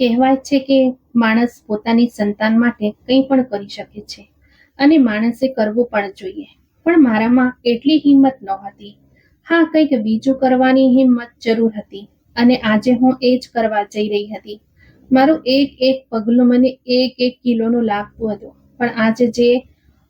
કહેવાય છે કે માણસ પોતાની સંતાન માટે કંઈ પણ કરી શકે છે. અને માણસે કરવું પણ જોઈએ. પણ મારામાં એટલી હિંમત નહોતી. હા, કંઈક બીજું કરવાની હિંમત જરૂર હતી. અને આજે હું એ જ કરવા જઈ રહી હતી. મારું એક એક પગલું મને એક એક કિલોનું લાગતું હતું. પણ આજે જે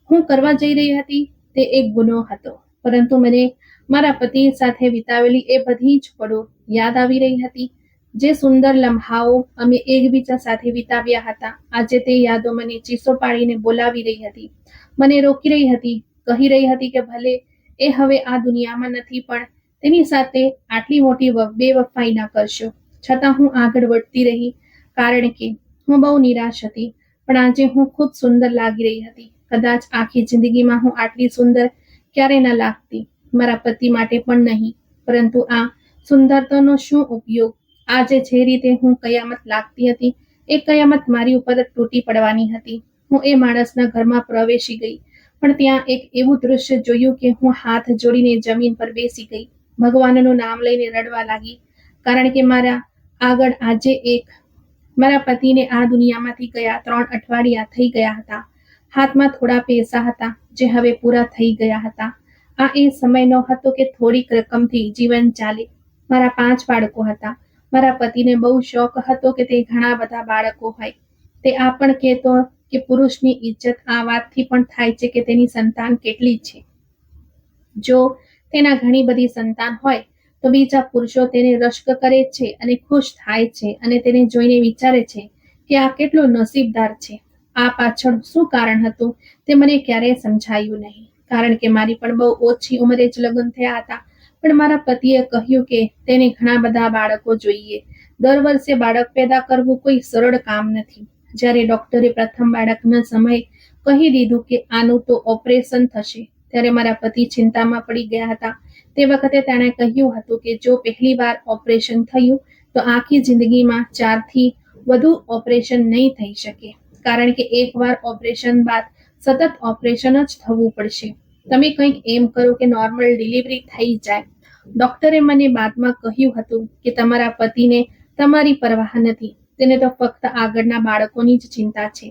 હું કરવા જઈ રહી હતી તે એક ગુનો હતો. પરંતુ મને મારા પતિ સાથે વિતાવેલી એ બધી જ પળો યાદ આવી રહી હતી. જે સુંદર લમ્હાઓ અમે એકબીજા સાથે વિતાવ્યા હતા. આજે તે યાદો મને ચીસો પાડીને બોલાવી રહી હતી. મને રોકી રહી હતી, કહી રહી હતી કે ભલે એ હવે આ દુનિયામાં નથી, પણ તેની સાથે આટલી મોટી બેવફાઈ ના કરશો. છતાં હું આગળ વધતી રહી, કારણ કે હું બહુ નિરાશ હતી. પણ આજે હું ખૂબ સુંદર લાગી રહી હતી. કદાચ આખી જિંદગીમાં હું આટલી સુંદર ક્યારે ન લાગતી. મારા પતિ માટે પણ નહીં. પરંતુ આ સુંદરતાનો શું ઉપયોગ આજે જે રીતે હું કયામત લાગતી હતી, એ કયામત મારી ઉપર તૂટી પડવાની હતી. હું એ માણસના ઘરમાં પ્રવેશી ગઈ, પણ ત્યાં એક એવું દૃશ્ય જોયું કે હું હાથ જોડીને જમીન પર બેસી ગઈ. ભગવાનનું નામ લઈને રડવા લાગી, કારણ કે મારા આગળ આજે એક, મારા પતિને આ દુનિયામાંથી ગયા ત્રણ અઠવાડિયા થઈ ગયા હતા. હાથમાં થોડા પૈસા હતા, જે હવે પૂરા થઈ ગયા હતા. આ એ સમય નો હતો કે થોડીક રકમથી જીવન ચાલે. મારા પાંચ બાળકો હતા. મારા પતિને બહુ શોખ હતો કે તે ઘણા બધા બાળકો હોય. તે આ પણ કહેતો કે પુરુષની ઇજ્જત આ વાતથી પણ થાય છે કે તેની સંતાન કેટલી છે. જો તેના ઘણી બધી સંતાન હોય, તો બીજા પુરુષો તેને રશ્ક કરે છે અને ખુશ થાય છે અને તેને જોઈને વિચારે છે કે આ કેટલો નસીબદાર છે. આ પાછળ શું કારણ હતું તે મને ક્યારેય સમજાયું નહીં. કારણ કે મારી પણ બહુ ઓછી ઉંમરે જ લગ્ન થયા હતા. પણ મારા પતિએ કહ્યું કે તેને ઘણા બધા બાળકો જોઈએ. દર વર્ષે બાળક પેદા કરવું કોઈ સરળ કામ નથી. જ્યારે ડોક્ટરે પ્રથમ બાળકના સમયે કહી દીધું કે આનું તો ઓપરેશન થશે, ત્યારે મારા પતિ ચિંતામાં પડી ગયા હતા. તે વખતે તેણે કહ્યું હતું કે જો પહેલી વાર ઓપરેશન થયું, તો આખી જિંદગીમાં ચારથી વધુ ઓપરેશન નહીં થઈ શકે, કારણ કે એકવાર ઓપરેશન બાદ સતત ઓપરેશન જ થવું પડશે. તમે કંઈક એમ કરો કે નોર્મલ ડિલિવરી થઈ જાય. ડોક્ટરે મને બાદમાં કહ્યું હતું કે તમારા પતિને તમારી પરવાહ નથી. તેને તો ફક્ત આગળના બાળકોની જ ચિંતા છે.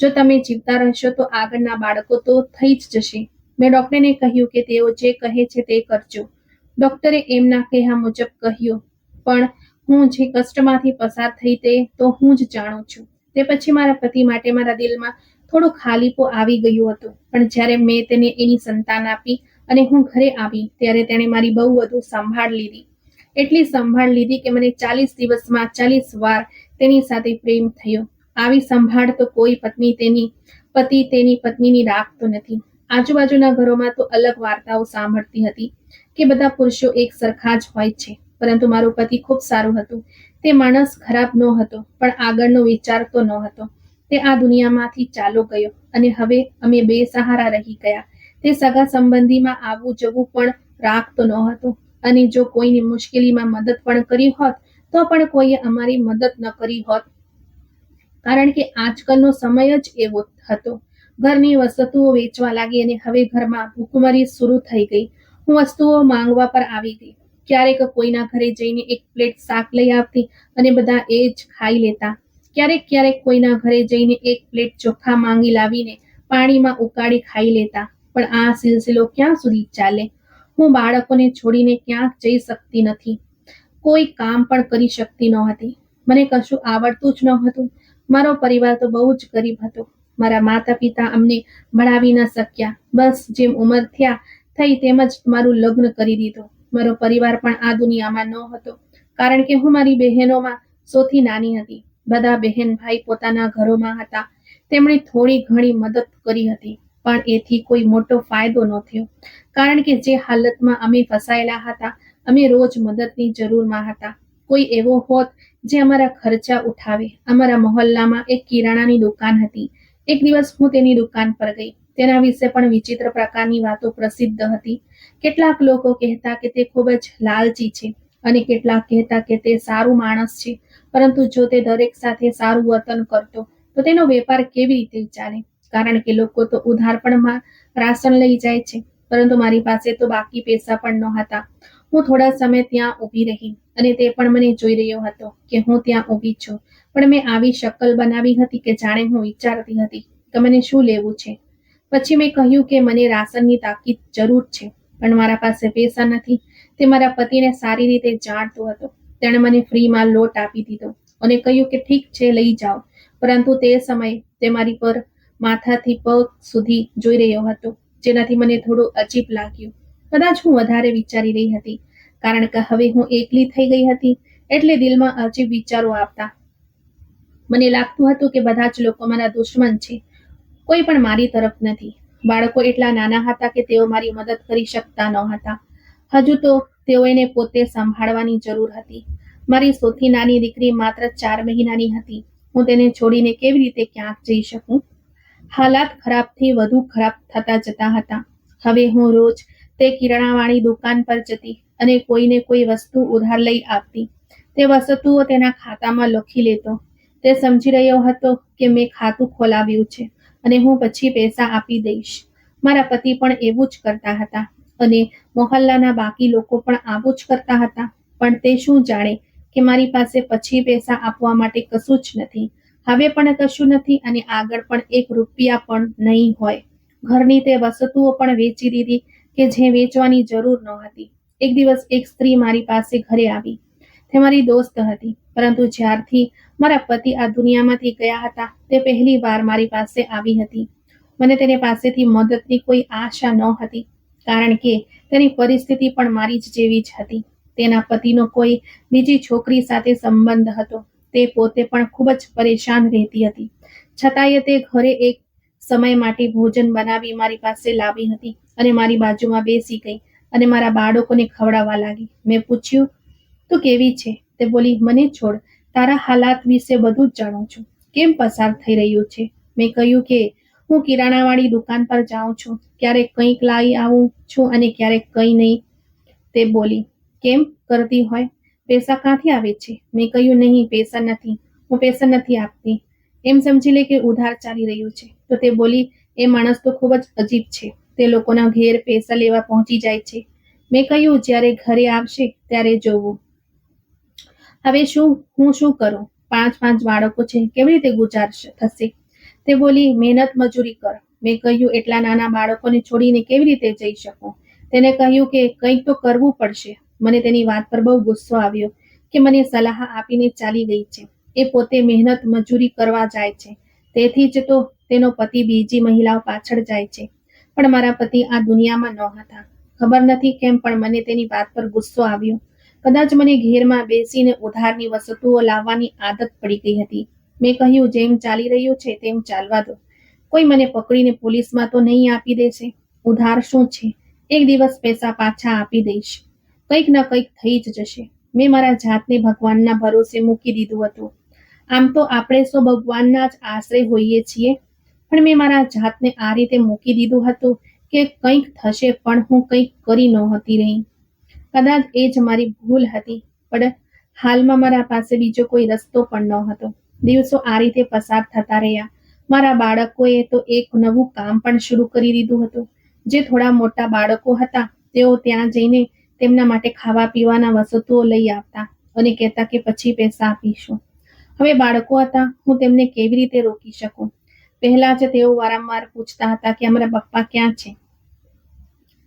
જો તમે જીવતા રહેશો તો આગળના બાળકો તો થઈ જ જશે. મેં ડોક્ટરને કહ્યું કે તેઓ જે કહે છે તે કરજો. ડોક્ટરે એમના કહેવા મુજબ કહ્યું, પણ હું જે કષ્ટમાંથી પસાર થઈ તે તો હું જ જાણું છું. તે પછી મારા પતિ માટે મારા દિલમાં થોડું ખાલીપો આવી ગયો હતો. પણ જ્યારે મેં તેને એની સંતાન આપી અને હું ઘરે આવી, ત્યારે તેણે મારી બહુ વધુ સંભાળ લીધી. એટલી સંભાળ લીધી કે મને ચાલીસ દિવસમાં ચાલીસ વાર તેની સાથે પ્રેમ થયો. આવી સંભાળ તો કોઈ પત્ની તેની પતિ તેની પત્નીની રાખતો નથી. આજુબાજુના ઘરોમાં તો અલગ વાર્તાઓ સાંભળતી હતી કે બધા પુરુષો એક સરખા જ હોય છે. પરંતુ મારો પતિ ખૂબ સારું હતું. તે માણસ ખરાબ ન હતો, પણ આગળનો વિચાર તો ન હતો. તે આ દુનિયામાંથી ચાલો ગયો અને હવે અમે બે સહારા રહી ગયા. તે સગા સંબંધીમાં આવવું જવું પણ રાખતો ન હતો અને જો કોઈની મુશ્કેલીમાં મદદ પણ કરી હોત, તો પણ કોઈએ અમારી મદદ ન કરી હોત. કારણ કે આજકાલનો સમય જ એવો હતો. ઘરની વસ્તુઓ વેચવા લાગી અને હવે ઘરમાં ભૂખમરી શરૂ થઈ ગઈ. હું વસ્તુઓ માંગવા પર આવી ગઈ. ક્યારેક કોઈના ઘરે જઈને એક પ્લેટ શાક લઈ આવતી અને બધા એ જ ખાઈ લેતા. ક્યારેક ક્યારેક કોઈના ઘરે જઈને એક પ્લેટ ચોખા માંગી લાવીને પાણીમાં ઉકાળી ખાઈ લેતા, પણ આ સિલસિલો ક્યાં સુધી ચાલે? હું બાળકોને છોડીને ક્યાંક જઈ શકતી નથી. કોઈ કામ પણ કરી શકતી ન હતી મને કશું આવડતું જ ન હતું મારો પરિવાર તો બહુ જ ગરીબ હતો. મારા માતા પિતા અમને ભણાવી ન શક્યા. બસ જેમ ઉંમર થયા, થઈ તેમ જ મારું લગ્ન કરી દીધું. મારો પરિવાર પણ આ દુનિયામાં ન હતો કારણ કે હું મારી બહેનોમાં સૌથી નાની હતી. બધા બહેન ભાઈ પોતાના ઘરોમાં હતા. તેમણે થોડી ઘણી મદદ કરી હતી, પણ એથી કોઈ મોટો ફાયદો ન થયો. કારણ કે જે હાલતમાં અમે ફસાયેલા હતા, અમે રોજ મદદની જરૂરમાં હતા. કોઈ એવો હોત જે અમારા ખર્ચા ઉઠાવે. અમારા મોહલ્લામાં એક કિરાણાની દુકાન હતી. એક દિવસ હું તેની દુકાન પર ગઈ. તેના વિશે પણ વિચિત્ર પ્રકારની વાતો પ્રસિદ્ધ હતી. કેટલાક લોકો કહેતા કે તે ખૂબ જ લાલચી છે અને કેટલાક કહેતા કે તે સારું માણસ છે. પરંતુ જો તે દરેક સાથે સારું વર્તન કરતો, તો તેનો વેપાર કેવી રીતે ચાલે? કારણ કે લોકો તો ઉધાર પણ રાશન લઈ જાય છે. પરંતુ મારી પાસે તો બાકી પૈસા પણ ન હતા હું થોડા સમય ત્યાં ઊભી રહી અને તે પણ મને જોઈ રહ્યો હતો કે હું ત્યાં ઊભી છું. પણ મેં આવી શકલ બનાવી હતી કે જાણે હું વિચારતી હતી કે મને શું લેવું છે. પછી મેં કહ્યું કે મને રાશનની તાકીદ જરૂર છે, પણ મારા પાસે પૈસા નથી. તે મારા પતિને સારી રીતે જાણતો હતો. તેણે મને ફ્રીમાં લોટ આપી દીધો અને કહ્યું કે ઠીક છે, લઈ જાઓ. પરંતુ તે સમયે તે મારી પર માથાથી પગ સુધી જોઈ રહ્યો હતો, જેનાથી મને થોડું અજીબ લાગ્યું. કદાચ હું વધારે વિચારી રહી હતી, કારણ કે હવે હું એકલી થઈ ગઈ હતી, એટલે દિલમાં અજીબ વિચારો આવતા. મને લાગતું હતું કે બધા જ લોકો મારા દુશ્મન છે, કોઈ પણ મારી તરફ નથી. બાળકો એટલા નાના હતા કે તેઓ મારી મદદ કરી શકતા ન હતા. હજુ તો તેઓને પોતે સંભાળવાની જરૂર હતી. મારી સૌથી નાની દીકરી માત્ર ચાર મહિનાની હતી. હું તેને છોડીને કેવી રીતે ક્યાંક જઈ શકું? હાલાત ખરાબથી વધુ ખરાબ થતા જતા હતા. હવે હું રોજ તે કિરણાવાળી દુકાન પર જતી અને કોઈને કોઈ વસ્તુ ઉધાર લઈ આપતી. તે વસ્તુઓ તેના ખાતામાં લખી લેતો. તે સમજી રહ્યો હતો કે મેં ખાતું ખોલાવ્યું છે અને હું પછી પૈસા આપી દઈશ. મારા પતિ પણ એવું જ કરતા હતા. અને મોહલ્લાના બાકી લોકો પણ આવું જ કરતા હતા. પણ તે શું જાણે કે મારી પાસે પછી પૈસા આપવા માટે કશું જ નથી. હવે પણ કશું નથી અને આગળ પણ એક રૂપિયા પણ નહીં હોય. ઘરની તે વસ્તુઓ પણ વેચી દીધી કે જે વેચવાની જરૂર ન હતી એક દિવસ એક સ્ત્રી મારી પાસે ઘરે આવી. તે મારી દોસ્ત હતી, પરંતુ જ્યારથી મારા પતિ આ દુનિયામાંથી ગયા હતા, તે પહેલી વાર મારી પાસે આવી હતી. મને તેની પાસેથી મદદની કોઈ આશા ન હતી કારણ કે તેની પરિસ્થિતિ પણ મારી જ જેવી જ હતી. તેના પતિનો કોઈ બીજી છોકરી સાથે સંબંધ હતો. તે પોતે પણ ખૂબ જ પરેશાન રહેતી હતી. છતાંય તે ઘરે એક સમય માટે ભોજન બનાવી મારી પાસે લાવી હતી અને મારી બાજુમાં બેસી ગઈ અને મારા બાળકોને ખવડાવવા લાગી. મેં પૂછ્યું, તું કેવી છે? તે બોલી, મને છોડ. તારા હાલાત વિશે બધું જ જાણું છું. કેમ પસાર થઈ રહ્યું છે? મેં કહ્યું કે હું કિરાણાવાળી દુકાન પર જાઉં છું. ક્યારેક કંઈક લાવી આવું છું અને ક્યારેક કંઈ નહીં. તે બોલી, કેમ કરતી હોય? પૈસા ક્યાંથી આવે છે? મેં કહ્યું, નહીં, પૈસા નથી. હું પૈસા નથી આપતી. એમ સમજી લે કે ઉધાર ચાલી રહ્યું છે. તો તે બોલી, એ માણસ તો ખૂબ જ અજીબ છે. તે લોકોના ઘેર પૈસા લેવા પહોંચી જાય છે. મેં કહ્યું, જ્યારે ઘરે આવશે ત્યારે જોવું. હવે શું? હું શું કરું? પાંચ પાંચ બાળકો છે. કેવી રીતે ગુજાર થશે તે બોલી, મહેનત મજૂરી કર. મેં કહ્યું, એટલા નાના બાળકોને છોડીને કેવી રીતે જઈ શકું? તેને કહ્યું કે, કંઈક તો કરવું પડશે. મને તેની વાત પર બહુ ગુસ્સો આવ્યો કે મને સલાહ આપીને ચાલી ગઈ છે. એ પોતે મહેનત મજૂરી કરવા જાય છે. તેથી જ તો તેનો પતિ બીજી મહિલાઓ પાછળ જાય છે. પણ મારા પતિ આ દુનિયામાં ન હતા. ખબર નથી કેમ, પણ મને તેની વાત પર ગુસ્સો આવ્યો. કદાચ મને ઘેરમાં બેસીને ઉધારની વસ્તુઓ લાવવાની આદત પડી ગઈ હતી. મેં કહ્યું, જેમ ચાલી રહ્યું છે, તેમ ચાલવા દો. કોઈ મને પકડીને પોલીસમાં તો નહીં આપી દેશે ઉધાર શું છે? એક દિવસ પૈસા પાછા આપી દઈશ. કંઈક ના કંઈક થઈ જ જશે. મેં મારા જાતને ભગવાનના ભરોસે મૂકી દીધું હતું. આમ તો આપણે સૌ ભગવાનના જ આશરે હોઈએ છીએ. પણ મેં મારા જાતને આ રીતે મૂકી દીધું હતું કે કંઈક થશે પણ હું કંઈક કરી નહોતી રહી. કદાચ એ જ મારી ભૂલ હતી, પણ હાલમાં મારા પાસે બીજો કોઈ રસ્તો પણ ન હતો દિવસો આ રીતે પસાર થતા રહ્યા. મારા બાળકોએ તો એક નવું કામ પણ શરૂ કરી દીધું હતું. જે થોડા મોટા બાળકો હતા, તેઓ ત્યાં જઈને તેમના માટે ખાવા પીવાના વસ્તુઓ લઈ આવતા અને કહેતા કે પછી પૈસા આપીશું. હવે બાળકો હતા, હું તેમને કેવી રીતે રોકી શકું? પહેલા જ તેઓ વારંવાર પૂછતા હતા કે અમારા પપ્પા ક્યાં છે?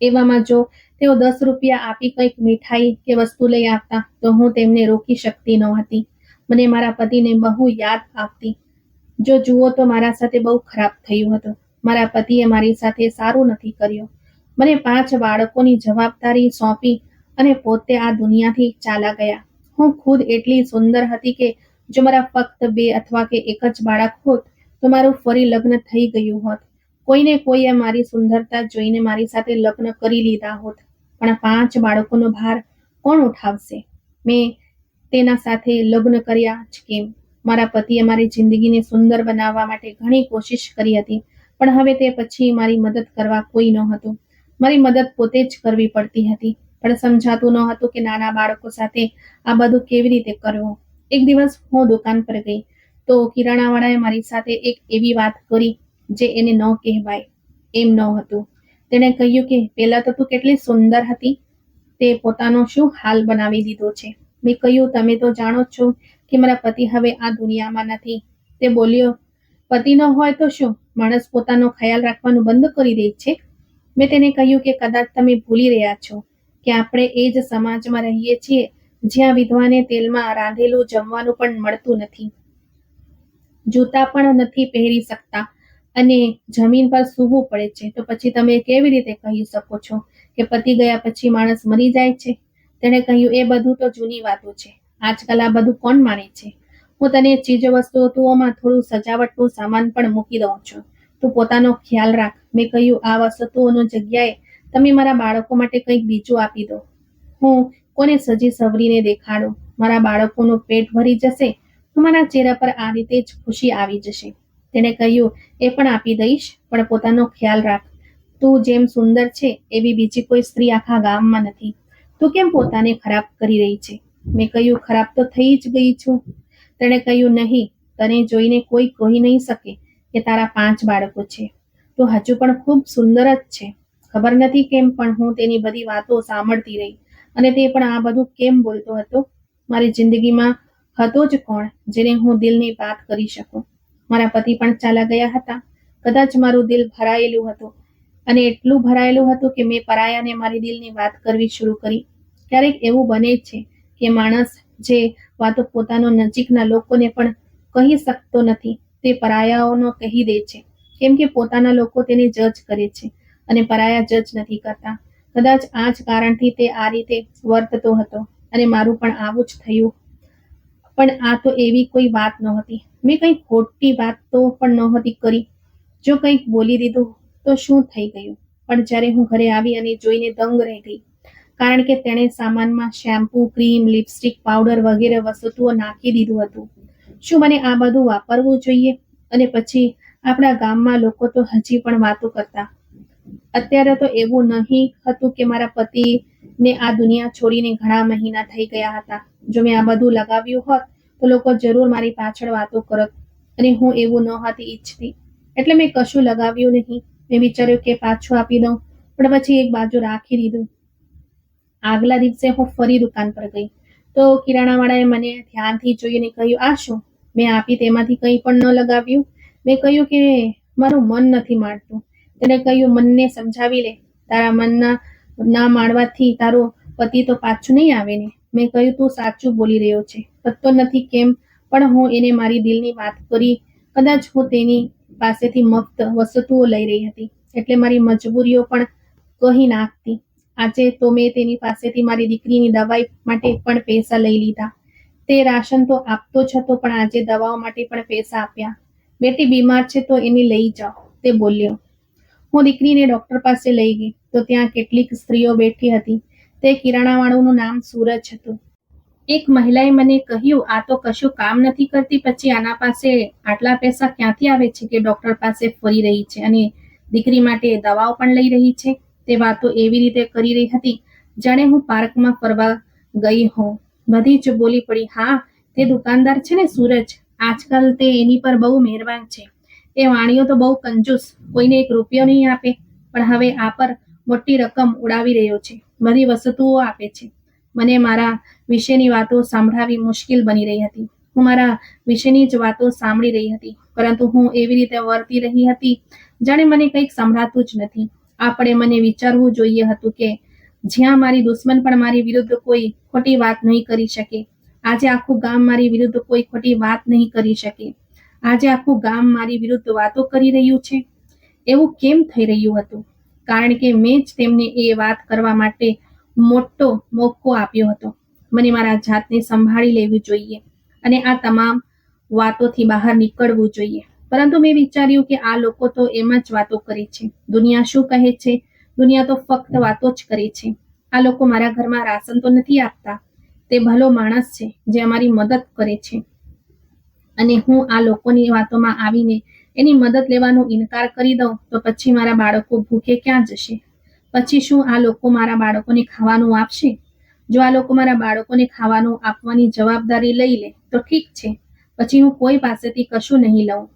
એવામાં જો તેઓ દસ રૂપિયા આપી કંઈક મીઠાઈ કે વસ્તુ લઈ આવતા, તો હું તેમને રોકી શકતી ન હતી મને મારા પતિને બહુ યાદ આવતી. જો જુઓ તો મારા સાથે બહુ ખરાબ થયું હતું. મારા પતિએ મારી સાથે સારું નથી કર્યું. મને પાંચ બાળકોની જવાબદારી સોંપી અને પોતે આ દુનિયાથી ચાલા ગયા. હું ખુદ એટલી સુંદર હતી કે જો મારા ફક્ત બે અથવા કે એક જ બાળક હોત, તો મારું ફરી લગ્ન થઈ ગયું હોત. કોઈને કોઈએ મારી સુંદરતા જોઈને મારી સાથે લગ્ન કરી લીધા હોત. પણ પાંચ બાળકોનો ભાર કોણ ઉઠાવશે? મેં તેના સાથે લગ્ન કર્યા જ કેમ? મારા પતિએ મારી જિંદગીને સુંદર બનાવવા માટે ઘણી કોશિશ કરી હતી, પણ હવે તે પછી મારી મદદ કરવા કોઈ ન હતું મારી મદદ પોતે જ કરવી પડતી હતી, પણ સમજાતું ન હતું કે નાના બાળકો સાથે આ બધું કેવી રીતે કરવું. એક દિવસ હું દુકાન પર ગઈ, તો કિરાણાવાળાએ મારી સાથે એક એવી વાત કરી, જે એને ન કહેવાય, એમ ન હતું તેણે કહ્યું કે પહેલા તો તું કેટલી સુંદર હતી, તે પોતાનો શું હાલ બનાવી દીધો છે? મેં કહ્યું, તમે તો જાણો છો કે મારા પતિ હવે આ દુનિયામાં નથી. તે બોલ્યો, પતિ ન હોય તો શું? માણસ પોતાનો ખ્યાલ રાખવાનું બંધ કરી દે છે? મેં તેને કહ્યું કે, કદાચ તમે ભૂલી રહ્યા છો કે આપણે એ જ સમાજમાં રહીએ છીએ જ્યાં વિધવાને તેલમાં રાંધેલું જમવાનું પણ મળતું નથી. જૂતા પણ નથી પહેરી શકતા અને જમીન પર સૂવું પડે છે. તો પછી તમે કેવી રીતે કહી શકો છો કે પતિ ગયા પછી માણસ મરી જાય છે? તેણે કહ્યું, એ બધું તો જૂની વાતો છે. આજકાલ આ બધું કોણ માને છે? હું તને ચીજ વસ્તુઓમાં થોડું સજાવટનું સામાન પણ મૂકી દઉં છું. તું પોતાનો ખ્યાલ રાખ. મેં કહ્યું, આ વસ્તુઓની જગ્યાએ તમે મારા બાળકો માટે કંઈક બીજું આપી દો. હું કોને સજી સવરીને દેખાડું? મારા બાળકોનું પેટ ભરી જશે. તો મારા ચહેરા પર આ રીતે જ ખુશી આવી જશે. તેણે કહ્યું, એ પણ આપી દઈશ, પણ પોતાનો ખ્યાલ રાખ. તું જેમ સુંદર છે, એવી બીજી કોઈ સ્ત્રી આખા ગામમાં નથી. તું કેમ પોતાને ખરાબ કરી રહી છે? મેં કહ્યું, ખરાબ તો થઈ જ ગઈ છું. તેણે કહ્યું, નહીં, તને જોઈને કોઈ કહી નહીં શકે કે તારા પાંચ બાળકો છે. તો હજુ પણ ખૂબ સુંદર જ છે. ખબર નથી કેમ, પણ હું તેની બધી વાતો સાંભળતી રહી અને તે પણ આ બધું કેમ બોલતો હતો? મારી જિંદગીમાં હતો જ કોણ જેને હું દિલની વાત કરી શકું? મારા પતિ પણ ચાલા ગયા હતા. કદાચ મારું દિલ ભરાયેલું હતું. અને એટલું ભરાયેલું હતું કે મેં પરાયાને મારી દિલની વાત કરવી શરૂ કરી. ક્યારેક એવું બને છે કે માણસ જે વાતો પોતાનો નજીકના લોકોને પણ કહી શકતો નથી, તે પરાયાઓનો કહી દે છે. કેમ કે પોતાના લોકો તેને જજ કરે છે અને પરાયા જજ નથી કરતા. કદાચ આ જ કારણથી તે આ રીતે વર્તતો હતો અને મારું પણ આવું જ થયું. પણ આ તો એવી કોઈ વાત નહોતી. મેં કંઈ ખોટી વાત તો પણ નહોતી કરી. જો કંઈક બોલી દીધું તો શું થઈ ગયું? પણ જ્યારે હું ઘરે આવી અને જોઈને દંગ રહી ગઈ, કારણ કે તેણે સામાનમાં શેમ્પૂ, ક્રીમ, લિપસ્ટિક, પાવડર વગેરે વસ્તુઓ નાખી દીધું હતું. શું મને આ બધું વાપરવું જોઈએ? અને પછી આપણા ગામમાં લોકો તો હજી પણ વાતો કરતા. અત્યારે તો એવું નહીં હતું કે મારા પતિને આ દુનિયા છોડીને ઘણા મહિના થઈ ગયા હતા. જો મેં આ બધું લગાવ્યું હોત, તો લોકો જરૂર મારી પાછળ વાતો કરત. અને હું એવું ન હતી ઈચ્છતી. એટલે મેં કશું લગાવ્યું નહીં. મેં વિચાર્યું કે પાછું આપી દઉં, પણ પછી એક બાજુ રાખી દીધું. આગલા દિવસે હું ફરી દુકાન પર ગઈ. તો કિરાણાવાળાએ મને ધ્યાનથી જોઈને કહ્યું, આ શું? મેં આપી તેમાંથી કંઈ પણ ન લગાવ્યું? મેં કહ્યું કે, મારું મન નથી માણતું. તેને કહ્યું, મનને સમજાવી લે. તારા મનના ના માણવાથી તારો પતિ તો પાછું નહીં આવે ને. મેં કહ્યું, તું સાચું બોલી રહ્યો છે. પત્તો નથી કેમ, પણ હું એને મારી દિલની વાત કરી. કદાચ હું તેની પાસેથી મફત વસ્તુઓ લઈ રહી હતી. એટલે મારી મજબૂરીઓ પણ કહી નાખતી. આજે તો મેં તેની પાસેથી મારી દીકરીની દવાઈ માટે પણ પૈસા લઈ લીધા. તે રાશન તો આપતો જ હતો, પણ આજે દવાઓ માટે પણ પૈસા આપ્યા. બેટી બીમાર છે તો એને લઈ જાઓ, તે બોલ્યો. હું દીકરીને ડોક્ટર પાસે લઈ ગઈ, તો ત્યાં કેટલીક સ્ત્રીઓ બેઠી હતી. તે કિરાણાવાળુનું નામ સૂરજ હતું. એક મહિલાએ મને કહ્યું, આ તો કશું કામ નથી કરતી, પછી આના પાસે આટલા પૈસા ક્યાંથી આવે છે કે ડોક્ટર પાસે ફરી રહી છે અને દીકરી માટે દવાઓ પણ લઈ રહી છે? તે વાતો એવી રીતે કરી રહી હતી જાણે હું પાર્કમાં ફરવા ગઈ હોઉં. બધી જ બોલી પડી, હા, તે દુકાનદાર છે ને સૂરજ, આજકાલ તે એની પર બહુ મહેરબાન છે. એ વાણીઓ તો બહુ કંજૂસ, કોઈને એક રૂપિયો નહીં આપે, પણ હવે આ પર મોટી રકમ ઉડાવી રહ્યો છે. બધી વસ્તુઓ આપે છે. મને મારા વિશેની વાતો સાંભળાવી મુશ્કેલ બની રહી હતી. હું મારા વિશેની જ વાતો સાંભળી રહી હતી, પરંતુ હું એવી રીતે વર્તી રહી હતી જાણે મને કંઈક સંભળાતું જ નથી. આપણે મને વિચારવું જોઈએ હતું કે જ્યાં મારી દુશ્મન પણ મારી વિરુદ્ધ કોઈ ખોટી વાત નહીં કરી શકે, આજે આખું ગામ મારી વિરુદ્ધ કોઈ ખોટી વાત નહીં કરી શકે. આજે આખું ગામ મારી વિરુદ્ધ વાતો કરી રહ્યું છે. એવું કેમ થઈ રહ્યું હતું? કારણ કે મેં જ તેમને એ વાત કરવા માટે મોટો મોકો આપ્યો હતો. મને મારા જાતને સંભાળી લેવી જોઈએ અને આ તમામ વાતોથી બહાર નીકળવું જોઈએ. પરંતુ મેં વિચાર્યું કે આ લોકો તો એમ જ વાતો કરે છે. દુનિયા શું કહે છે? દુનિયા તો ફક્ત વાતો જ કરે છે. આ લોકો મારા ઘરમાં રાશન તો નથી આપતા. તે ભલો માણસ છે જે અમારી મદદ કરે છે. અને હું આ લોકોની વાતોમાં આવીને એની મદદ લેવાનો ઇનકાર કરી દઉં તો પછી મારા બાળકો ભૂખે ક્યાં જશે? પછી શું આ લોકો મારા બાળકોને ખાવાનું આપશે? જો આ લોકો મારા બાળકોને ખાવાનું આપવાની જવાબદારી લઈ લે, તો ઠીક છે. પછી હું કોઈ પાસેથી કશું નહીં લઉં.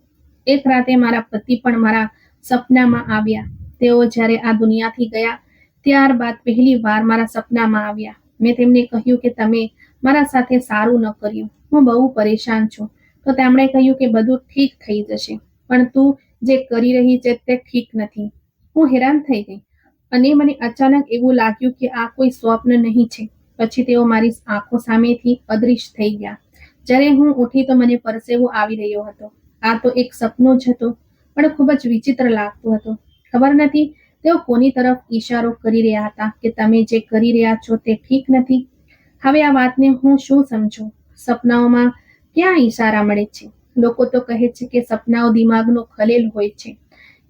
એક રાતે મારા પતિ પણ મારા સપનામાં આવ્યા. તેઓ જ્યારે આ દુનિયાથી ગયા, ત્યારબાદ પહેલી વાર મારા સપનામાં આવ્યા. મેં તેમને કહ્યું કે તમે મારા સાથે સારું ન કર્યું. હું બહુ પરેશાન છું. તો તેમણે કહ્યું કે બધું ઠીક થઈ જશે. પણ તું જે કરી રહી છે તે ઠીક નથી. હું હેરાન થઈ ગઈ. અને મને અચાનક એવું લાગ્યું કે આ કોઈ સ્વપ્ન નહીં છે. પછી તેઓ મારી આંખો સામેથી અદૃશ્ય થઈ ગયા. જ્યારે હું ઉઠી તો મને પરસેવો આવી રહ્યો હતો. આ તો એક સપનું જ હતું, પણ ખૂબ જ વિચિત્ર લાગતું હતું. ખબર નથી, તેઓ કોની તરફ ઈશારો કરી રહ્યા હતા કે તમે જે કરી રહ્યા છો તે ઠીક નથી. હવે આ વાતને હું શું સમજું? સપનાઓમાં ક્યાં ઈશારા મળે છે? લોકો તો કહે છે કે સપનાઓ દિમાગનો ખલેલ હોય છે.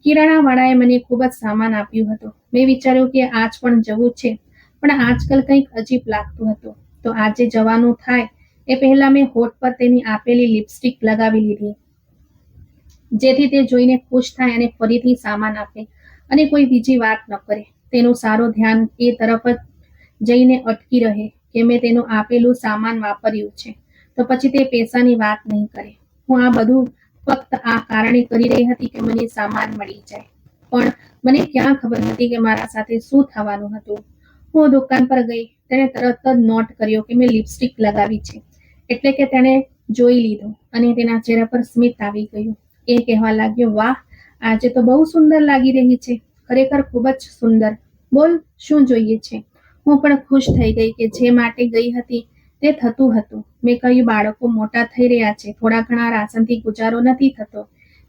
કિરાણાવાળાએ મને ખૂબ જ સામાન આપ્યું હતું. મેં વિચાર્યું કે આજ પણ જવું છે, પણ આજકાલ કંઈક અજીબ લાગતું હતું. તો આજે જવાનું થાય એ પહેલા મેં હોઠ પર તેની આપેલી લિપસ્ટિક લગાવી લીધી. જેથી તે જોઈને ખુશ થાય અને ફરીથી સામાન આપે અને કોઈ બીજી વાત ન કરે. તેનું સારું ધ્યાન એ તરફ જ જઈને અટકી રહે કે મેં તેનું આપેલું સામાન વાપર્યું છે. તો પછી તે પૈસાની વાત નહીં કરે. હું આ બધું ફક્ત આ કારણે કરી રહી હતી કે મને સામાન મળી જાય. પણ મને ક્યાં ખબર હતી કે મારા સાથે શું થવાનું હતું. હું દુકાન પર ગઈ, તેણે તરત જ નોટ કર્યો કે મેં લિપસ્ટિક લગાવી છે, એટલે કે તેણે જોઈ લીધો અને તેના ચહેરા પર સ્મિત આવી ગયું. એ કહેવા લાગ્યો, વાહ, આજે તો બહુ સુંદર લાગી રહી છે, ખરેખર ખૂબ જ સુંદર. બોલ, શું જોઈએ છે? હું પણ ખુશ થઈ ગઈ કે જે માટે ગઈ હતી તે થતું હતું. મેં કહ્યું, બાળકો મોટા થઈ રહ્યા છે, થોડા ઘણા રાશનથી ગુજારો નથી થતો.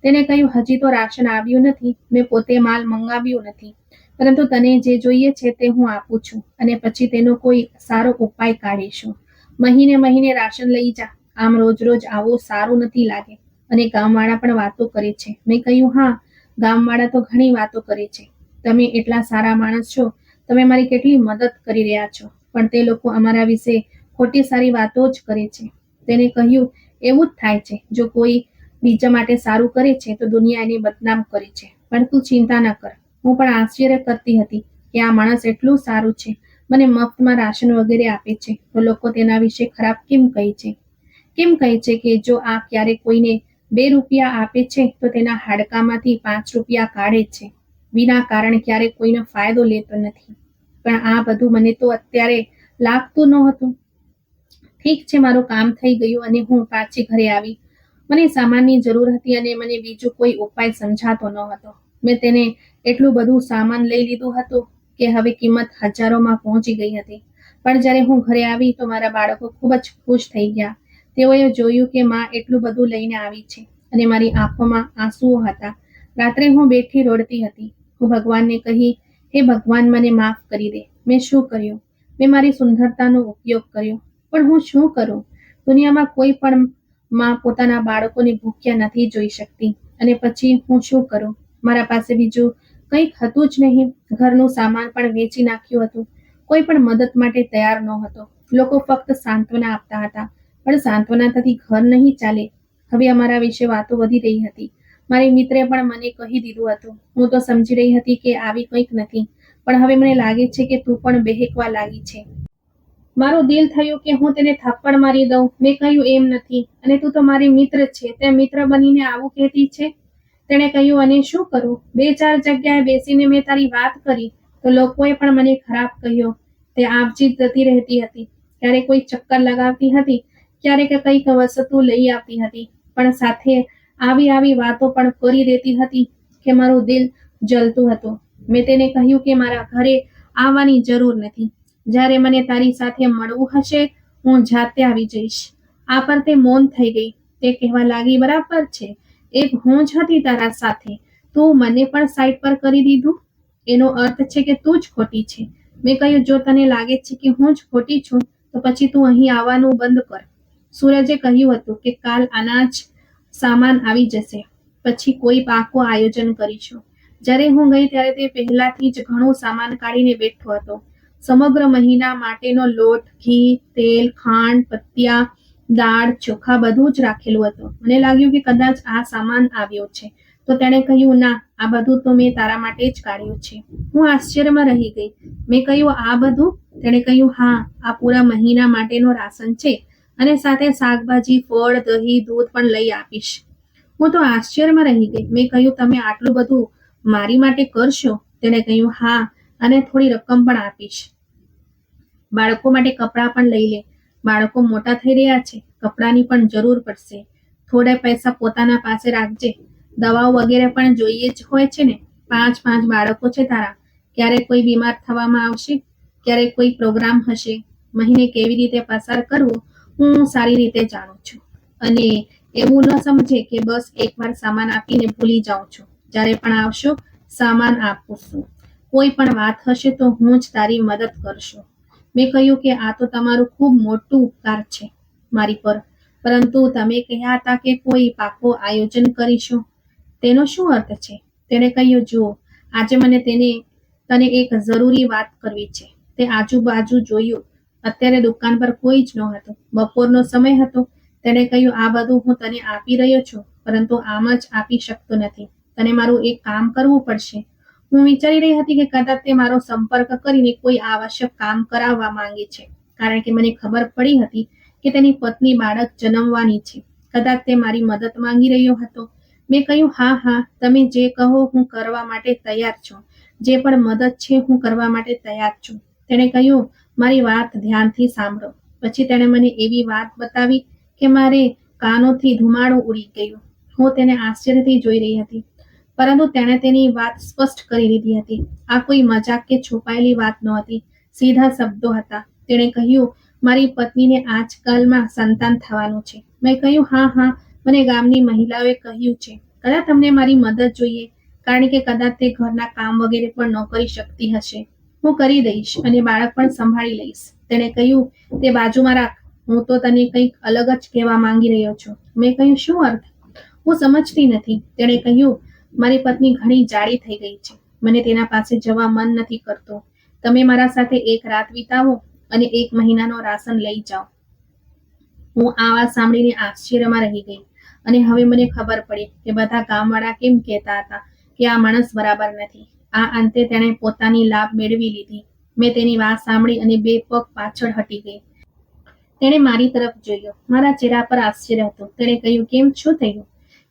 તેને કહ્યું, હજી તો રાશન આવ્યું નથી, મેં પોતે માલ મંગાવ્યો નથી, પરંતુ તને જે જોઈએ છે તે હું આપું છું, અને પછી તેનો કોઈ સારો ઉપાય કાઢીશું. મહિને મહિને રાશન લઈ જા, આમ રોજ રોજ આવો સારું નથી લાગે. અને ગામવાળા પણ વાતો કરે છે. મેં કહ્યું, હા, ગામવાળા તો ઘણી વાતો કરે છે. તમે એટલા સારા માણસ છો, તમે મારી કેટલી મદદ કરી રહ્યા છો, પણ તે લોકો અમારા વિશે ખોટી સારી વાતો જ કરે છે. તેને કહ્યું, એવું જ થાય છે. જો કોઈ બીજા માટે સારું કરે છે તો દુનિયા એને બદનામ કરે છે. પણ તું ચિંતા ન કર. હું પણ આશ્ચર્ય કરતી હતી કે આ માણસ એટલું સારું છે. મને મફતમાં રાશન વગેરે આપે છે. તો લોકો તેના વિશે ખરાબ કેમ કહે છે? કેમ કહે છે કે જો આ ક્યારે કોઈને બે રૂપિયા આપે છે તો તેના હાડકામાંથી પાંચ રૂપિયા કાઢે છે. વિના કારણ ક્યારે કોઈનો ફાયદો લેતો નથી. પણ આ બધું મને તો અત્યારે લાગતું નહોતું. ઠીક છે, મારું કામ થઈ ગયું અને હું પાછી ઘરે આવી. મને સામાનની જરૂર હતી અને મને બીજું કોઈ ઉપાય સમજાતો ન હતો. મેં તેને એટલું બધું સામાન લઈ લીધું હતું કે હવે કિંમત હજારોમાં પહોંચી ગઈ હતી. પણ જ્યારે હું ઘરે આવી તો મારા બાળકો ખૂબ જ ખુશ થઈ ગયા. તેઓએ જોયું કે માં એટલું બધું લઈને આવી છે અને મારી આંખોમાં આંસુઓ હતા. રાત્રે હું બેઠી રોડતી હતી. હું ભગવાનને કહી, હે ભગવાન, મને માફ કરી દે. મેં શું કર્યું? મેં મારી સુંદરતાનો ઉપયોગ કર્યો. પણ હું શું કરું? દુનિયામાં કોઈ પણ માં પોતાના બાળકોને ભૂખ્યા નથી જોઈ શકતી. અને પછી હું શું કરું? મારા પાસે બીજું કંઈક હતું જ નહીં. ઘરનું સામાન પણ વેચી નાખ્યું હતું. કોઈ પણ મદદ માટે તૈયાર નહોતો. લોકો ફક્ત સાંત્વના આપતા હતા. પણ સાંત્વના થતી ઘર નહીં ચાલે. હવે અમારા વિશે વાતો વધી રહી હતી. મારી મિત્રે પણ મને કહી દીધું હતું. હું તો સમજી રહી હતી કે આવી કંઈક નથી. પણ હવે મને લાગે છે કે તું પણ બેહેકવા લાગી છે. મારું દિલ થયું કે હું તેને થપ્પડ મારી દઉં. મેં કહ્યું, એમ નથી. અને તું તો મારી મિત્ર છે. તે મિત્ર બનીને આવું કહેતી છે? તેણે કહ્યું, અને શું કરું? બે ચાર જગ્યાએ બેસીને મેં તારી વાત કરી, તો લોકોએ પણ મને ખરાબ કહ્યો. તે આપજી જતી રહેતી હતી. ક્યારેક કોઈ ચક્કર લગાવતી હતી ક્યારેક કંઈક વસ્તુ લઈ આવતી હતી. પણ સાથે આવી આવી વાતો પણ કરી દેતી હતી કે મારું દિલ જલતું હતું. મેં તેને કહ્યું કે મારા ઘરે આવવાની જરૂર નથી. જ્યારે મને તારી સાથે મળવું હશે, હું જાતે આવી જઈશ. આ પર તે મૌન થઈ ગઈ. તે કહેવા લાગી, બરાબર છે. એક હું જ હતી તારા સાથે. તું મને પણ સાઈડ પર કરી દીધું? એનો અર્થ છે કે તું જ ખોટી છે. મેં કહ્યું, જો તને લાગે છે કે હું જ ખોટી છું, તો પછી તું અહીં આવવાનું બંધ કર. સૂરજે કહ્યું હતું કે, કાલ અનાજ સામાન આવી જશે. પછી કોઈ પાકું આયોજન કરીશું. જ્યારે હું ગઈ, ત્યારે તે પહેલાથી જ ઘણો સામાન કાઢીને બેઠો હતો. સમગ્ર મહિના માટેનો લોટ, ઘી, તેલ, ખાંડ પત્યા દાળ, ચોખા બધું જ રાખેલું હતું. મને લાગ્યું કે કદાચ આ સામાન આવ્યો છે. તો તેણે કહ્યું, ના, આ બધું તો મેં તારા માટે જ કાઢ્યું છે. હું આશ્ચર્યમાં રહી ગઈ. મેં કહ્યું, આ બધું? તેણે કહ્યું, હા, આ પૂરા મહિના માટેનો રાશન છે અને સાથે શાકભાજી, ફળ, દહીં, દૂધ પણ લઈ આપીશ. હું તો આશ્ચર્યમાં રહી ગઈ. મેં કહ્યું, તમે આટલું બધું મારી માટે કરશો? તેણે કહ્યું, હા અને થોડી રકમ પણ આપીશ. બાળકો માટે કપડાં પણ લઈ લે. બાળકો મોટા થઈ રહ્યા છે. કપડાની પણ જરૂર પડશે. થોડા પૈસા પોતાના પાસે રાખજે. દવાઓ વગેરે પણ જોઈએ જ હોય છે ને. પાંચ પાંચ બાળકો છે તારા. ક્યારે કોઈ બીમાર થવામાં આવશે? ક્યારે કોઈ પ્રોગ્રામ હશે? મહિને કેવી રીતે પસાર કરવો? હું સારી રીતે જાણું છું. અને એવું ન સમજે કે બસ એકવાર સામાન આપીને ભૂલી જાઉં છું. જ્યારે પણ આવશો, સામાન આપું છું. કોઈ પણ વાત હશે તો હું જ તારી મદદ કરશું. મેં કહ્યું કે આ તો તમારું ખૂબ મોટું ઉપકાર છે મારી પર. પરંતુ તમે કહ્યા હતા કે કોઈ પાકો આયોજન કરીશું. તેનો શું અર્થ છે? તેણે કહ્યું, જુઓ, આજે મને તેને, તને એક જરૂરી વાત કરવી છે. તે આજુબાજુ જોયું. અત્યારે દુકાન પર કોઈ જ નહોતું. બપોરનો સમય હતો. તેણે કહ્યું, આ બધું હું તને આપી રહ્યો છું, પરંતુ આમ જ આપી શકતો નથી. તને મારું એક કામ કરવું પડશે. હું વિચારી રહી હતી કે કદાચ તે મારો સંપર્ક કરીને કોઈ આવશ્યક કામ કરાવવા માંગે છે. કારણ કે મને ખબર પડી હતી કે તેની પત્ની બાળક જન્મવાની છે. કદાચ તે મારી મદદ માંગી રહ્યો હતો. મેં કહ્યું, હા હા, તમે જે કહો હું કરવા માટે તૈયાર છું. જે પણ મદદ છે હું કરવા માટે તૈયાર છું. તેણે કહ્યું, મારી વાત ધ્યાનથી સાંભળો. પછી તેણે મને એવી વાત બતાવી કે મારે કાનોથી ધુમાડો ઉડી ગયો. હું તેને આશ્ચર્યથી જોઈ રહી હતી. પરંતુ તેણે તેની વાત સ્પષ્ટ કરી દીધી હતી. આ કોઈ મજાક કે છુપાયેલી વાત નહોતી. સીધા શબ્દો હતા. તેણે કહ્યું, મારી પત્નીને આજકાલમાં સંતાન થવાનું છે. મેં કહ્યું, હા હા. મને ગામની મહિલાઓએ કહ્યું છે, કદાચ તમને મારી મદદ જોઈએ, કારણ કે કદાચ તે ઘરના કામ વગેરે પણ ન કરી શકતી હશે. હું કરી દઈશ અને બાળક પણ સંભાળી લઈશ. તેણે કહ્યું, તે બાજુમાં રાખ. હું તો તને કંઈક અલગ જ કહેવા માંગી રહ્યો છું. મેં કહ્યું, શું અર્થ? હું સમજતી નથી. તેણે કહ્યું મારી પત્ની ઘણી જાડી થઈ ગઈ છે. મને તેના પાસે જવા મન નથી કરતો. તમે મારા સાથે એક રાત વિતાવો અને એક મહિનાનો રાશન લઈ જાઓ. હું આ વાત સાંભળીને આશ્ચર્યમાં રહી ગઈ અને હવે મને ખબર પડી કે બધા ગામવાળા કેમ કહેતા હતા કે આ માણસ બરાબર નથી. આ અંતે તેણે પોતાની લાભ મેળવી લીધી. મેં તેની વાત સાંભળી અને બે પગ પાછળ હટી ગઈ. તેણે મારી તરફ જોયો. મારા ચહેરા પર આશ્ચર્ય હતું. તેણે કહ્યું, કેમ? શું થયું?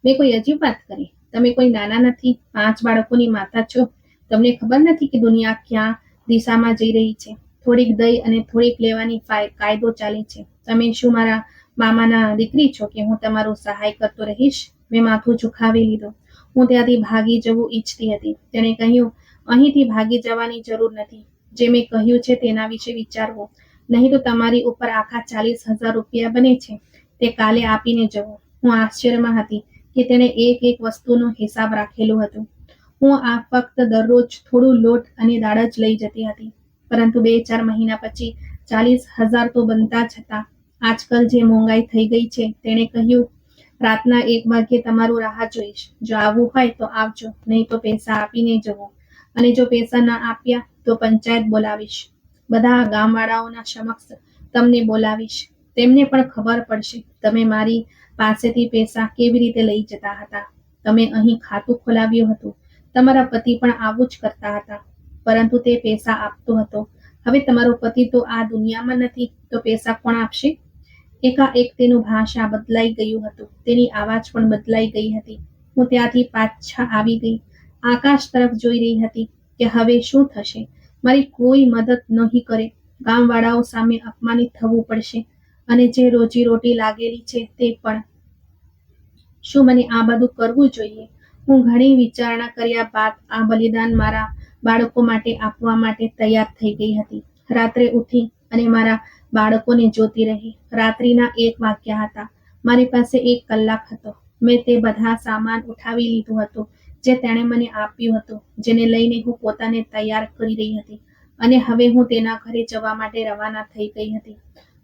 મેં કોઈ અજીબ વાત કરી? તમે કોઈ નાના નથી, પાંચ બાળકોની માતા છો, તમને ખબર નથી કે દુનિયા ક્યાં દિશામાં જઈ રહી છે? થોડીક દઈ અને થોડીક લેવાની કાયદો ચાલે છે. તમે શું મારા મામાના દીકરી છો કે હું તમારું સહાય કરતો રહીશ? મેં માથું ઝુકાવી લીધું. હું ત્યાંથી ભાગી જવું ઈચ્છતી હતી. તેણે કહ્યું, અહીંથી ભાગી જવાની જરૂર નથી. જે મેં કહ્યું છે તેના વિશે વિચારવો. નહીં તો તમારી ઉપર આખા ચાલીસ હજાર રૂપિયા બને છે. તે કાલે આપીને જવો. હું આશ્ચર્યમાં હતી. કે તેણે એક એક વસ્તુનો હિસાબ રાખેલો હતો. હું આ ફક્ત દરરોજ થોડું લોટ અને દાળ જ લઈ જતી હતી. પરંતુ બે ચાર મહિના પછી ચાલીસ હજાર તો બનતા છતાં આજકાલ જે મોંઘાઈ થઈ ગઈ છે, તેણે કહ્યું, રાતના એક વાગે તમારું રાહ જોઈશ. જો આવવું હોય તો આવજો, નહીં તો પૈસા આપીને જવો. અને જો પૈસા ના આપ્યા, તો પંચાયત બોલાવીશ. બધા ગામવાળાઓના સમક્ષ તમને બોલાવીશ. તેમને પણ ખબર પડશે. તમે મારી પાસેથી પૈસા કેવી રીતે લઈ જતા હતા? તમે અહીં ખાતું ખોલાવ્યું હતું. તમારા પતિ પણ આવું જ કરતા હતા. પરંતુ તે પૈસા આપતો હતો. હવે તમારો પતિ તો આ દુનિયામાં નથી, તો પૈસા કોણ આપશે? એકાએક તેનું ભાષા બદલાઈ ગયું હતું. તેની આવાજ પણ બદલાઈ ગઈ હતી. હું ત્યાંથી પાછા આવી ગઈ. આકાશ તરફ જોઈ રહી હતી કે હવે શું થશે? મારી કોઈ મદદ નહીં કરે. ગામવાળાઓ સામે અપમાનિત થવું પડશે. અને જે રોજી રોટી લાગેલી છે તે પણ. શું મને આ બધું કરવું જોઈએ? હું ઘણી વિચારણા કર્યા બાદ આ બલિદાન મારા બાળકો માટે આપવા માટે તૈયાર થઈ ગઈ હતી. રાત્રે ઉઠી અને મારા બાળકોને જોતી રહી. રાત્રિના એક વાગ્યા હતા. મારી પાસે એક કલાક હતો. મેં તે બધા સામાન ઉઠાવી લીધું હતું, જે તેણે મને આપ્યું હતું, જેને લઈને હું પોતાને તૈયાર કરી રહી હતી. અને હવે હું તેના ઘરે જવા માટે રવાના થઈ ગઈ હતી.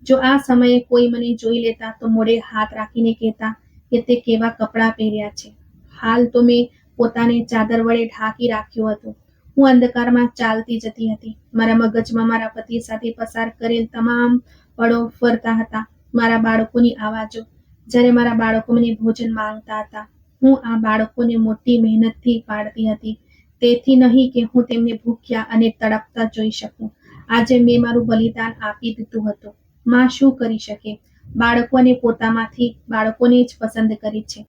જો આ સમયે કોઈ મને જોઈ લેતા તો મોડે હાથ રાખીને કહેતા કે તે કેવા કપડાં પહેર્યા છે. હાલ તો મેં પોતાને ચાદર વડે ઢાંકી રાખ્યું હતું. હું અંધકારમાં ચાલતી જતી હતી. મારા મગજમાં મારા પતિ સાથે પસાર કરેલ તમામ પળો ફરતા હતા. મારા બાળકોની આવાજો જ્યારે મારા બાળકો મને ભોજન માંગતા હતા, હું આ બાળકોને મોટી મહેનતથી પાડતી હતી. તેથી નહીં કે હું તેમને ભૂખ્યા અને તડપતા જોઈ શકું. આજે મેં મારું બલિદાન આપી દીધું હતું. માં શું કરી શકે? બાળકોને પોતામાંથી બાળકોને જ પસંદ કરી છે.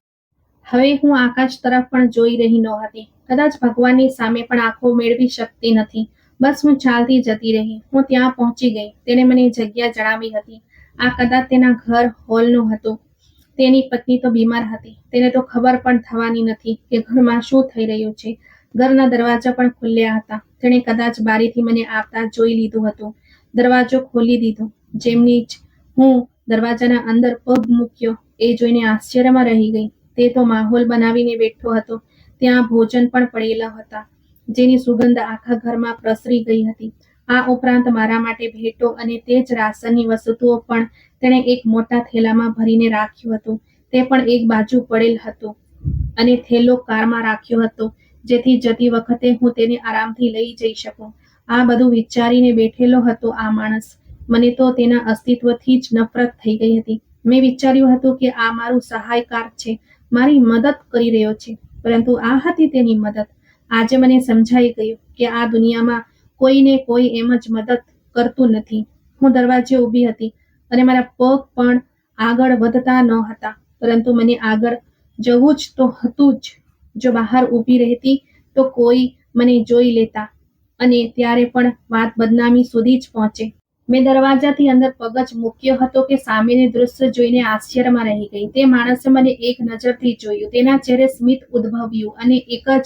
હવે હું આકાશ તરફ પણ જોઈ રહી ન હતી કદાચ ભગવાનની સામે પણ આંખો મેળવી શકતી નથી. બસ હું ચાલતી જતી રહી. હું ત્યાં પહોંચી ગઈ. તેણે મને જગ્યા જણાવી હતી. આ કદાચ તેના ઘર હોલનું હતું. તેની પત્ની તો બીમાર હતી. તેને તો ખબર પણ થવાની નથી કે ઘરમાં શું થઈ રહ્યું છે. ઘરના દરવાજા પણ ખુલ્યા હતા. તેણે કદાચ બારીથી મને આવતા જોઈ લીધું હતું. દરવાજો ખોલી દીધો. જેમની જ હું દરવાજાના અંદર પગ મૂક્યો. એ જોઈને આશ્ચર્યમાં રહી ગઈ. તે તો માહોલ બનાવીને બેઠો હતો. ત્યાં ભોજન પણ પડેલા હતા, જેની સુગંધ આખા ઘરમાં પ્રસરી ગઈ હતી. આ ઉપરાંત મારા માટે ભેટો અને તે જ રાશનની વસ્તુઓ પણ તેણે એક મોટા થેલામાં ભરીને રાખ્યું હતું. તે પણ એક બાજુ પડેલ હતું અને થેલો કારમાં રાખ્યો હતો, જેથી જતી વખતે હું તેને આરામથી લઈ જઈ શકું. આ બધું વિચારીને બેઠેલો હતો આ માણસ. મને તો તેના અસ્તિત્વથી જ નફરત થઈ ગઈ હતી. મેં વિચાર્યું હતું કે આ મારું સહાયકાર છે. મારી મદદ કરી રહ્યો છે. પરંતુ આ હતી તેની મદદ. આજે મને સમજાઈ ગયું કે આ દુનિયામાં કોઈને કોઈ એમ જ મદદ કરતું નથી. હું દરવાજે ઊભી હતી અને મારા પગ પણ આગળ વધતા ન હતા. પરંતુ મને આગળ જવું જ તો હતું જ. જો બહાર ઊભી રહેતી તો કોઈ મને જોઈ લેતા અને ત્યારે પણ વાત બદનામી સુધી જ પહોંચે. મેં દરવાજાથી અંદર પગ મૂક્યો હતો કે સામેની દૃશ્ય જોઈને આશ્ચર્યમાં રહી ગઈ. તે માણસે મને એક નજરથી જોયું. તેના ચહેરે સ્મિત ઉદ્ભવ્યું અને એક જ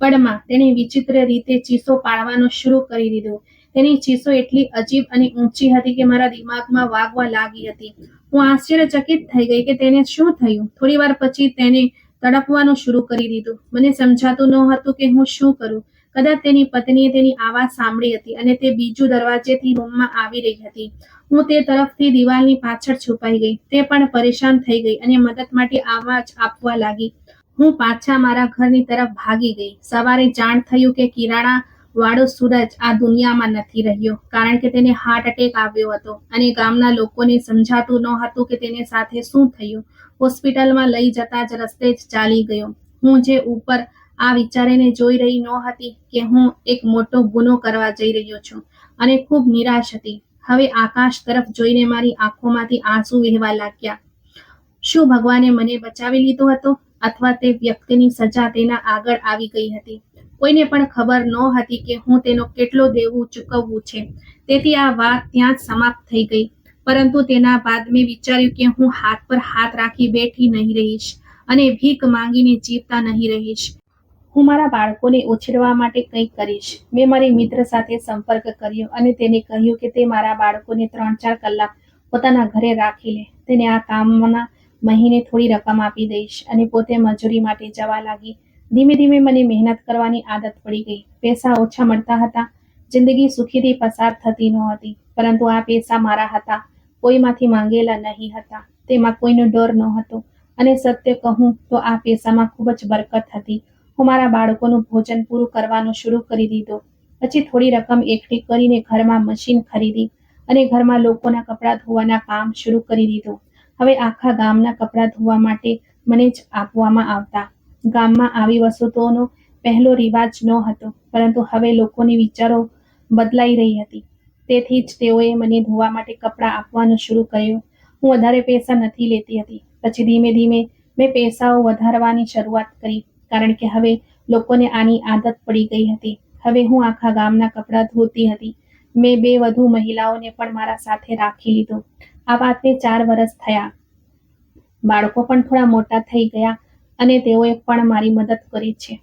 પળમાં તેણે વિચિત્ર રીતે ચીસો પાડવાનો શરૂ કરી દીધો. તેની ચીસો એટલી અજીબ અને ઊંચી હતી કે મારા દિમાગમાં વાગવા લાગી હતી. હું આશ્ચર્યચકિત થઈ ગઈ કે તેને શું થયું? થોડી વાર પછી તેને તડપવાનું શરૂ કરી દીધું. મને સમજાતું ન હતું કે હું શું કરું. કદાચ તેની પત્નીએ તેની આવાજ સાંભળી હતી અને તે બીજું દરવાજેથી રૂમમાં આવી રહી હતી. હું તે તરફથી દિવાલની પાછળ છુપાઈ ગઈ. તે પણ પરેશાન થઈ ગઈ અને મદદ માટે આવાજ આપવા લાગી. હું પાછા મારા ઘરની તરફ ભાગી ગઈ. સવારે જાણ થયું કે કિરાણા વાળો સૂરજ આ દુનિયામાં નથી રહ્યો, કારણ કે તેને હાર્ટ એટેક આવ્યો હતો અને ગામના લોકોને સમજાતું ન હતું કે તેને સાથે શું થયું. હોસ્પિટલમાં લઈ જતા જ રસ્તે જ ચાલી ગયો. હું જે ઉપર આ વિચારીને જોઈ રહી ન હતી કે હું એક મોટો ગુનો કરવા જઈ રહ્યો છું અને ખૂબ નિરાશ હતી. હવે આકાશ તરફ જોઈને મારી આંખોમાંથી આંસુ વહેવા લાગ્યા. શું ભગવાને મને બચાવી લીધો હતો અથવા તે વ્યક્તિની સજા તેના આગળ આવી ગઈ હતી? કોઈને પણ ખબર ન હતી કે હું તેનો કેટલો દેવું ચૂકવવું છે. તેથી આ વાત ત્યાં જ સમાપ્ત થઈ ગઈ. પરંતુ તેના બાદ મેં વિચાર્યું કે હું હાથ પર હાથ રાખી બેઠી નહીં રહીશ અને ભીખ માંગીને જીવતા નહીં રહીશ. હું મારા બાળકોને ઉછેરવા માટે કંઈક કરીશ. મેં મારી મિત્ર સાથે સંપર્ક કર્યો અને તેને કહ્યું કે તે મારા બાળકોને ત્રણ ચાર કલાક પોતાના ઘરે રાખી લે. તેને આ કામના મહિને થોડી રકમ આપી દઈશ અને પોતે મજૂરી માટે જવા લાગી. ધીમે ધીમે મને મહેનત કરવાની આદત પડી ગઈ. પૈસા ઓછા મળતા હતા. જિંદગી સુખીથી પસાર થતી નહોતી પરંતુ આ પૈસા મારા હતા. કોઈમાંથી માંગેલા નહીં હતા. તેમાં કોઈનો ડર ન હતો અને સત્ય કહું તો આ પૈસામાં ખૂબ જ બરકત હતી. હું મારા બાળકોનું ભોજન પૂરું કરવાનું શરૂ કરી દીધું. પછી થોડી રકમ એકઠી કરીને ઘરમાં મશીન ખરીદી અને ઘરમાં લોકોના કપડાં ધોવાના કામ શરૂ કરી દીધું. હવે આખા ગામના કપડાં ધોવા માટે મને જ આપવામાં આવતા. ગામમાં આવી વસ્તુઓનો પહેલો રિવાજ ન હતો, પરંતુ હવે લોકોની વિચારો બદલાઈ રહી હતી. તેથી જ તેઓએ મને ધોવા માટે કપડાં આપવાનું શરૂ કર્યું. હું વધારે પૈસા નથી લેતી હતી. પછી ધીમે ધીમે મેં પૈસાઓ વધારવાની શરૂઆત કરી. કારણ કે હવે લોકોને આની આદત પડી ગઈ હતી. હવે હું આખા ગામના કપડાં ધોતી હતી. મેં બે વધુ મહિલાઓને પણ મારા સાથે રાખી લીધો. આ વાતને ચાર વર્ષ થયા. બાળકો પણ થોડા મોટા થઈ ગયા અને તેઓએ પણ મારી મદદ કરી છે.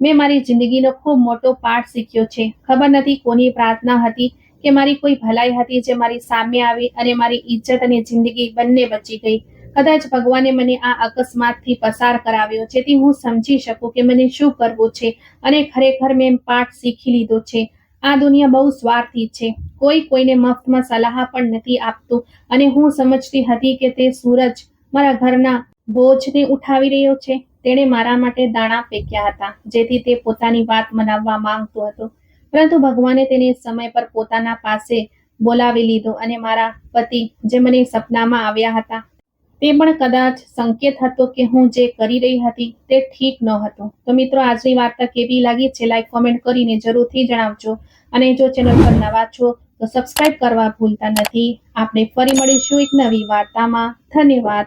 મેં મારી જિંદગીનો ખૂબ મોટો પાઠ શીખ્યો છે. ખબર નથી કોની પ્રાર્થના હતી કે મારી કોઈ ભલાઈ હતી જે મારી સામે આવી અને મારી ઇજ્જત અને જિંદગી બંને બચી ગઈ. કદાચ ભગવાને મને આ અકસ્માતથી પસાર કરાવ્યો જેથી હું સમજી શકું કે મને શું કરવું છે અને ખરેખર મેં પાઠ શીખી લીધો છે. આ દુનિયા બહુ સ્વાર્થી છે. કોઈ કોઈને મફતમાં સલાહ પણ નથી આપતું અને હું સમજતી હતી કે તે સૂરજ મારા ઘરના બોજને ઉઠાવી રહ્યો છે. તેણે મારા માટે દાણા ફેંક્યા હતા, જેથી તે પોતાની વાત મનાવવા માંગતો હતો. પરંતુ ભગવાને તેને સમય પર પોતાના પાસે બોલાવી લીધો અને મારા પતિ, જે મને સપનામાં આવ્યા હતા તે પણ કદાચ સંકેત હતો કે હું જે કરી રહી હતી તે ઠીક ન હતું. તો મિત્રો, આજની વાર્તા કેવી લાગી છે? લાઈક કોમેન્ટ કરીને જરૂરથી જણાવજો. અને જો ચેનલ પર નવા છો, તો સબસ્ક્રાઇબ કરવા ભૂલતા નથી. આપણે ફરી મળીશું એક નવી વાર્તામાં. ધન્યવાદ.